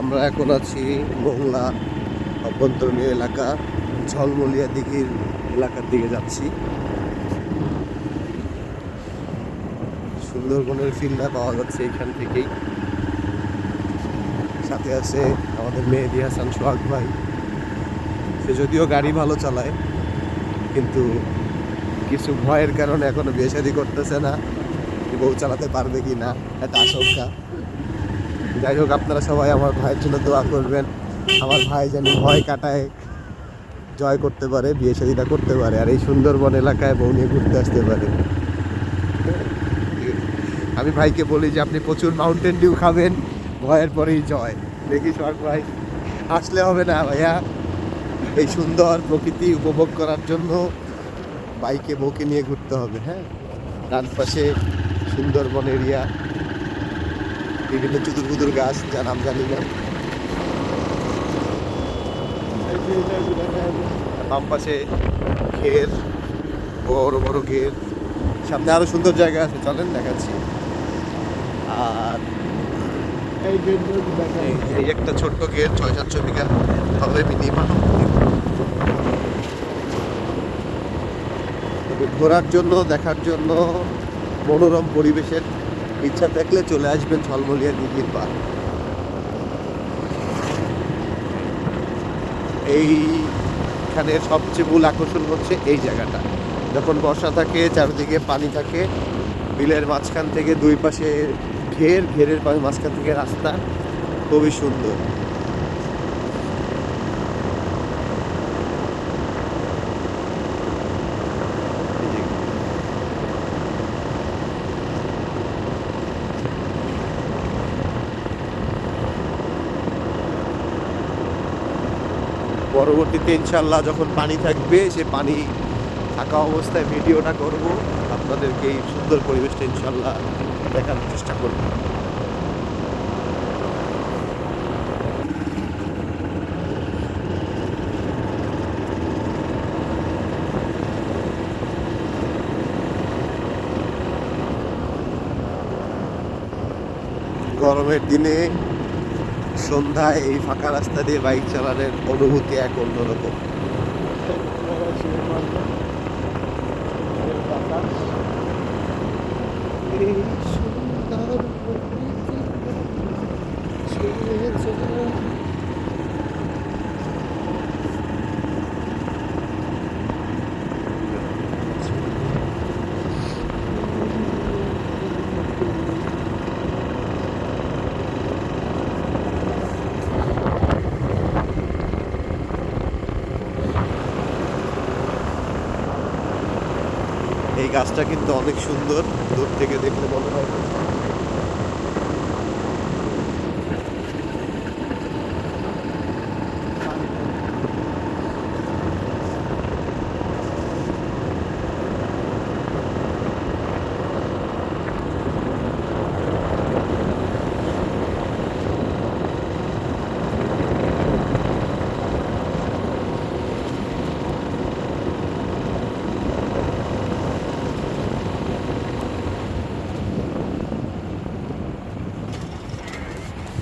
আমরা এখন আছি মোংলা অভ্যন্তরীণ এলাকা, ঝলমলিয়া দিঘির এলাকার দিকে যাচ্ছি। সুন্দরবনের ফিল্ডটা পাওয়া যাচ্ছে এখান থেকেই। সাথে আছে আমাদের মেহেদি হাসান, সোহাগ ভাই। সে যদিও গাড়ি ভালো চালায়, কিন্তু কিছু ভয়ের কারণে এখনও বিয়ে করতেছে না বউ চালাতে পারবে কি না, একটা আশঙ্কা। যাই হোক, আপনারা সবাই আমার ভাইয়ের জন্য দোয়া করবেন। আমার ভাই যেন ভয় কাটায়, জয় করতে পারে, বিয়ে শাদিটা করতে পারে, আর এই সুন্দরবন এলাকায় বউ নিয়ে ঘুরতে আসতে পারে। আমি ভাইকে বলি যে, আপনি প্রচুর মাউন্টেন ডিউ খাবেন, ভয়ের পরেই জয়। দেখি সোহাগ ভাই আসলে হবে না ভাইয়া। এই সুন্দর প্রকৃতি উপভোগ করার জন্য বাইকে বউকে নিয়ে ঘুরতে হবে হ্যাঁ? ডান পাশে সুন্দরবন এরিয়া বিভিন্ন চুতুর বুতুর গাছ, যা নাম জানি না। বাম পাশে ঘের, বড় বড় ঘের। সামনে আরও সুন্দর জায়গা আছে, চলেন দেখাচ্ছি। আর এই একটা ছোট্ট গেট ছয় সাতশো বিঘা হবে মিনিমাম তবে ঘোরার জন্য, দেখার জন্য মনোরম পরিবেশের ইচ্ছা থাকলে চলে আসবেন ঝলমলিয়া দিঘির পা এইখানে সবচেয়ে মূল আকর্ষণ হচ্ছে এই জায়গাটা। যখন বর্ষা থাকে, চারিদিকে পানি থাকে, বিলের মাঝখান থেকে দুই পাশে ঘের, ঘেরের মাঝখান থেকে রাস্তা, খুবই সুন্দর। পরবর্তীতে ইনশাল্লাহ যখন পানি থাকবে, সে পানি থাকা অবস্থায় ভিডিওটা করব। আপনাদেরকে এই সুন্দর পরিবেশটা ইনশাল্লাহ দেখানোর চেষ্টা করব। গরমের দিনে সন্ধ্যায় এই ফাঁকা রাস্তা দিয়ে বাইক চালানোর অনুভূতি এক অন্যরকম। এই সুন্দর এই গাছটা কিন্তু অনেক সুন্দর। দূর থেকে দেখলে মনে হয়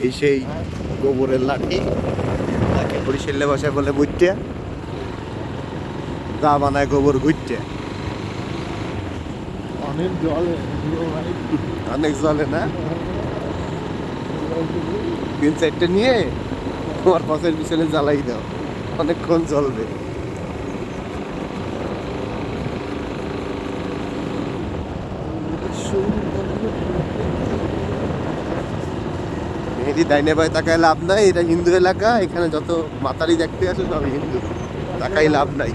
এই সেই গোবরের লাঠি তাকে বরিশাল্লে ভাষায় বলে বুঝতে যা বানায় গোবর ঘুরতে অনেক জল অনেক জলে না? তিন চারটে নিয়ে তোমার পাশের পিছনে জ্বালাই দাও অনেকক্ষণ জ্বলবে। মেহেদি ডাইনে ভাই তাকায় লাভ নাই এটা হিন্দু এলাকা এখানে যত মাতারি দেখতে আসে সব হিন্দু। তাকাই লাভ নাই।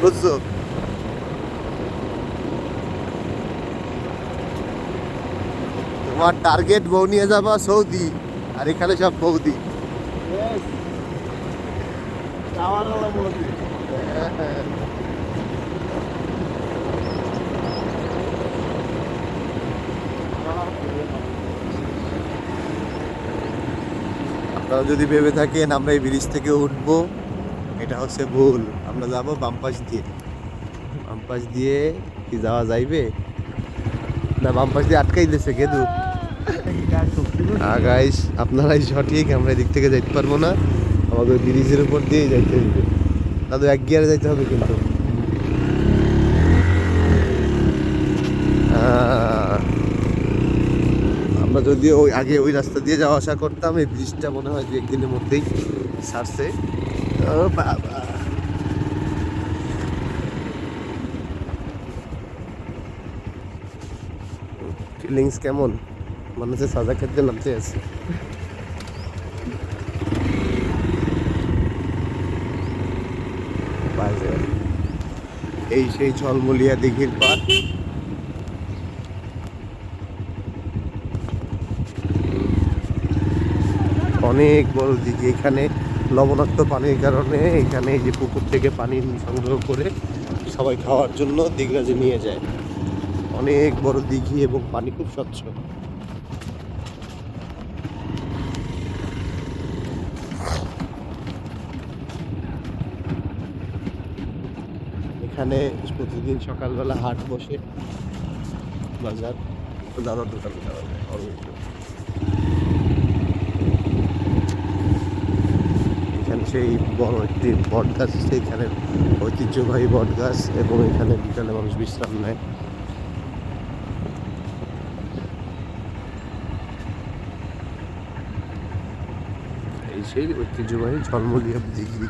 বুঝছ? তোমার টার্গেট বউ নিয়ে যাবা সৌদি আর এখানে সব বৌদি। হলো আপনারা যদি ভেবে থাকেন, আমরা এই ব্রিজ থেকে উঠবো। এটা হচ্ছে ভুল। আমরা যাব বাম পাশ দিয়ে। বাম পাশ দিয়ে কি যাওয়া যাইবে? না, বাম পাশ দিয়ে আটকাই দিয়েছে কেদু। শক্তি গাইস আপনারাই সঠিক, আমরা এদিক থেকে যাইতে পারব না। আমাদের ব্রিজের উপর দিয়ে যাইতে হবে তাদের এক গিয়ারে যাইতে হবে কিন্তু আহ, আমরা যদিও ওই আগে ওই রাস্তা দিয়ে যাওয়া আসা করতাম, এই ব্রিজটা মনে হয় দু একদিনের মধ্যেই ও বাবা। ফিলিংস কেমন? মনে হচ্ছে সাজা খেতে নামতে আছে এই সেই ঝলমলিয়া দিঘির পার অনেক বড় দিঘি এখানে লবণাক্ত পানির কারণে এখানে এই যে পুকুর থেকে পানি সংগ্রহ করে সবাই খাওয়ার জন্য দিঘরাজে নিয়ে যায়। অনেক বড় দিঘি এবং পানি খুব স্বচ্ছ। এখানে প্রতিদিন সকালবেলা হাট বসে। বাজার। তো দাদার দোকান। যায় অল্প একটু। এখানে সেই বড় একটি বট গাছ এখানে ঐতিহ্যবাহী বট গাছ এবং এখানে বিকালে মানুষ বিশ্রাম নেয়। সেই ঐতিহ্যবাহী ঝলমলিয়া দিঘি।